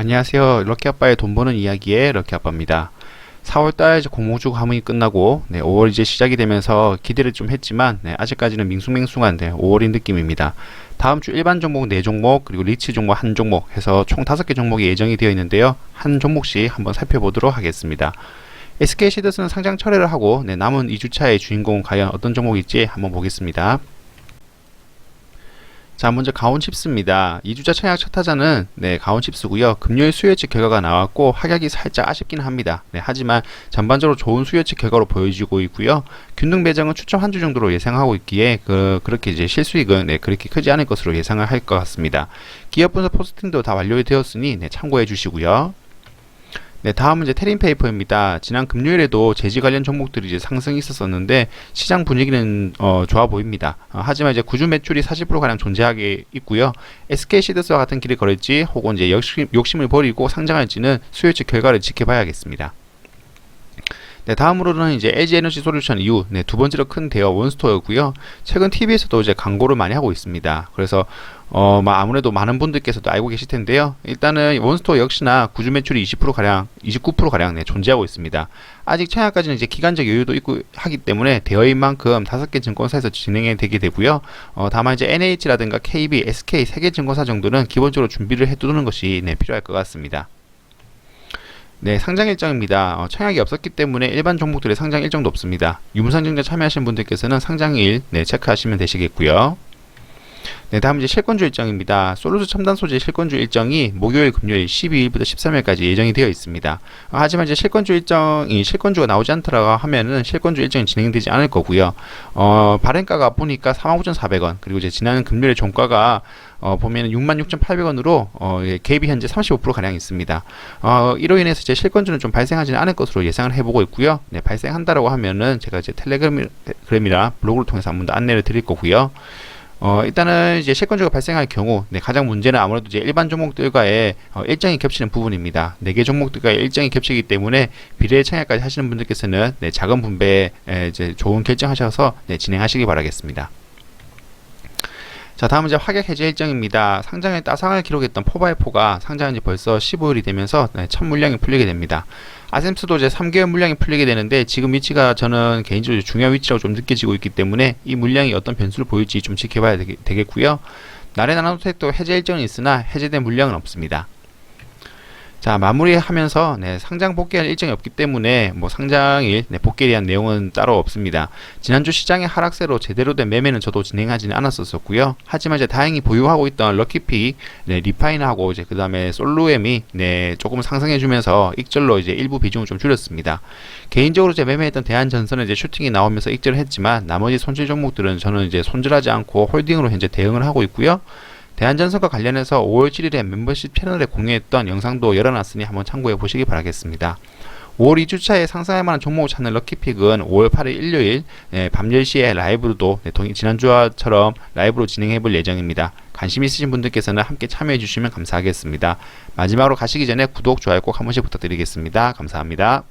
안녕하세요. 럭키 아빠의 돈 버는 이야기의 럭키 아빠입니다. 4월달 이제 공모주 가문이 끝나고 네, 5월 이제 시작이 되면서 기대를 좀 했지만 네, 아직까지는 밍숭맹숭한 네, 5월인 느낌입니다. 다음 주 일반 종목 4종목 그리고 리치 종목 1종목 해서 총 5개 종목이 예정이 되어 있는데요. 한 종목씩 한번 살펴보도록 하겠습니다. SK 시드스는 상장 철회를 하고 네, 남은 2주차의 주인공은 과연 어떤 종목일지 한번 보겠습니다. 자, 먼저 가온 칩스입니다. 2주차 청약 첫 타자는 네, 가온 칩스고요. 금요일 수요 예측 결과가 나왔고 하락이 살짝 아쉽긴 합니다. 네, 하지만 전반적으로 좋은 수요 예측 결과로 보여지고 있고요. 균등 배정은 추첨 한 주 정도로 예상하고 있기에 그, 그렇게 이제 실수익은 네, 그렇게 크지 않을 것으로 예상을 할 것 같습니다. 기업 분석 포스팅도 다 완료되었으니 네, 참고해 주시고요. 네, 다음은 이제 테린 페이퍼입니다. 지난 금요일에도 제지 관련 종목들이 이제 상승이 있었었는데 시장 분위기는 어, 좋아 보입니다. 어, 하지만 이제 구주 매출이 40% 가량 존재하게 있고요. SK 시드스와 같은 길을 걸을지 혹은 이제 욕심, 욕심을 버리고 상장할지는 수요치 결과를 지켜봐야겠습니다. 네, 다음으로는 이제 LG 에너지 솔루션 이후 네, 두 번째로 큰 대여 원스토어고요. 최근 TV에서도 이제 광고를 많이 하고 있습니다. 그래서 어, 뭐 아무래도 많은 분들께서도 알고 계실 텐데요. 일단은 원스토어 역시나 구주 매출이 20% 가량, 29% 가량 네, 존재하고 있습니다. 아직 청약까지는 이제 기간적 여유도 있고 하기 때문에 대여인 만큼 다섯 개 증권사에서 진행이 되게 되고요. 어, 다만 이제 NH라든가 KB, SK 세 개 증권사 정도는 기본적으로 준비를 해두는 것이 네, 필요할 것 같습니다. 네, 상장 일정입니다. 어, 청약이 없었기 때문에 일반 종목들의 상장 일정도 없습니다. 유무상증자 참여하신 분들께서는 상장일 네, 체크하시면 되시겠고요. 네, 다음 이제 실권주 일정입니다. 솔루스 첨단 소재 실권주 일정이 목요일, 금요일 12일부터 13일까지 예정이 되어 있습니다. 어, 하지만 이제 실권주 일정이 실권주가 나오지 않더라고 하면은 실권주 일정이 진행되지 않을 거고요. 어, 발행가가 보니까 49,400원, 그리고 이제 지난 금요일에 종가가 어, 보면은 66,800원으로 어, 예, 갭이 현재 35% 가량 있습니다. 어, 이로 인해서 제 실권주는 좀 발생하지는 않을 것으로 예상을 해보고 있고요. 네, 발생한다라고 하면은 제가 이제 텔레그램이나 블로그를 통해서 한 번 더 안내를 드릴 거고요. 어, 일단은 이제 실권주가 발생할 경우, 네, 가장 문제는 아무래도 이제 일반 종목들과의 어, 일정이 겹치는 부분입니다. 네 개 종목들과 일정이 겹치기 때문에 비례 청약까지 하시는 분들께서는 네, 작은 분배에 에, 이제 좋은 결정하셔서 네, 진행하시기 바라겠습니다. 자, 다음은 이제 화격 해제 일정입니다. 상장에 따상을 기록했던 포바이포가 상장한 지 벌써 15일이 되면서 네, 첫 물량이 풀리게 됩니다. 아셈스도 이제 3개월 물량이 풀리게 되는데 지금 위치가 저는 개인적으로 중요한 위치라고 좀 느껴지고 있기 때문에 이 물량이 어떤 변수를 보일지 좀 지켜봐야 되겠, 고요 나레 나노텍도 해제 일정이 있으나 해제된 물량은 없습니다. 자 마무리하면서 네, 상장 복귀할 일정이 없기 때문에 뭐 상장일 네, 복귀에 대한 내용은 따로 없습니다. 지난주 시장의 하락세로 제대로 된 매매는 저도 진행하지는 않았었고요. 하지만 이제 다행히 보유하고 있던 럭키픽, 네, 리파이너하고 이제 그 다음에 솔로엠이 네, 조금 상승해주면서 익절로 이제 일부 비중을 좀 줄였습니다. 개인적으로 제 매매했던 대한전선은 이제 슈팅이 나오면서 익절을 했지만 나머지 손질 종목들은 저는 이제 손질하지 않고 홀딩으로 현재 대응을 하고 있고요. 대한전선과 관련해서 5월 7일에 멤버십 채널에 공유했던 영상도 열어놨으니 한번 참고해 보시기 바라겠습니다. 5월 2주차에 상승할 만한 종목을 찾는 럭키픽은 5월 8일 일요일 네, 밤 10시에 라이브로도 네, 지난주와처럼 라이브로 진행해 볼 예정입니다. 관심 있으신 분들께서는 함께 참여해 주시면 감사하겠습니다. 마지막으로 가시기 전에 구독, 좋아요 꼭 한 번씩 부탁드리겠습니다. 감사합니다.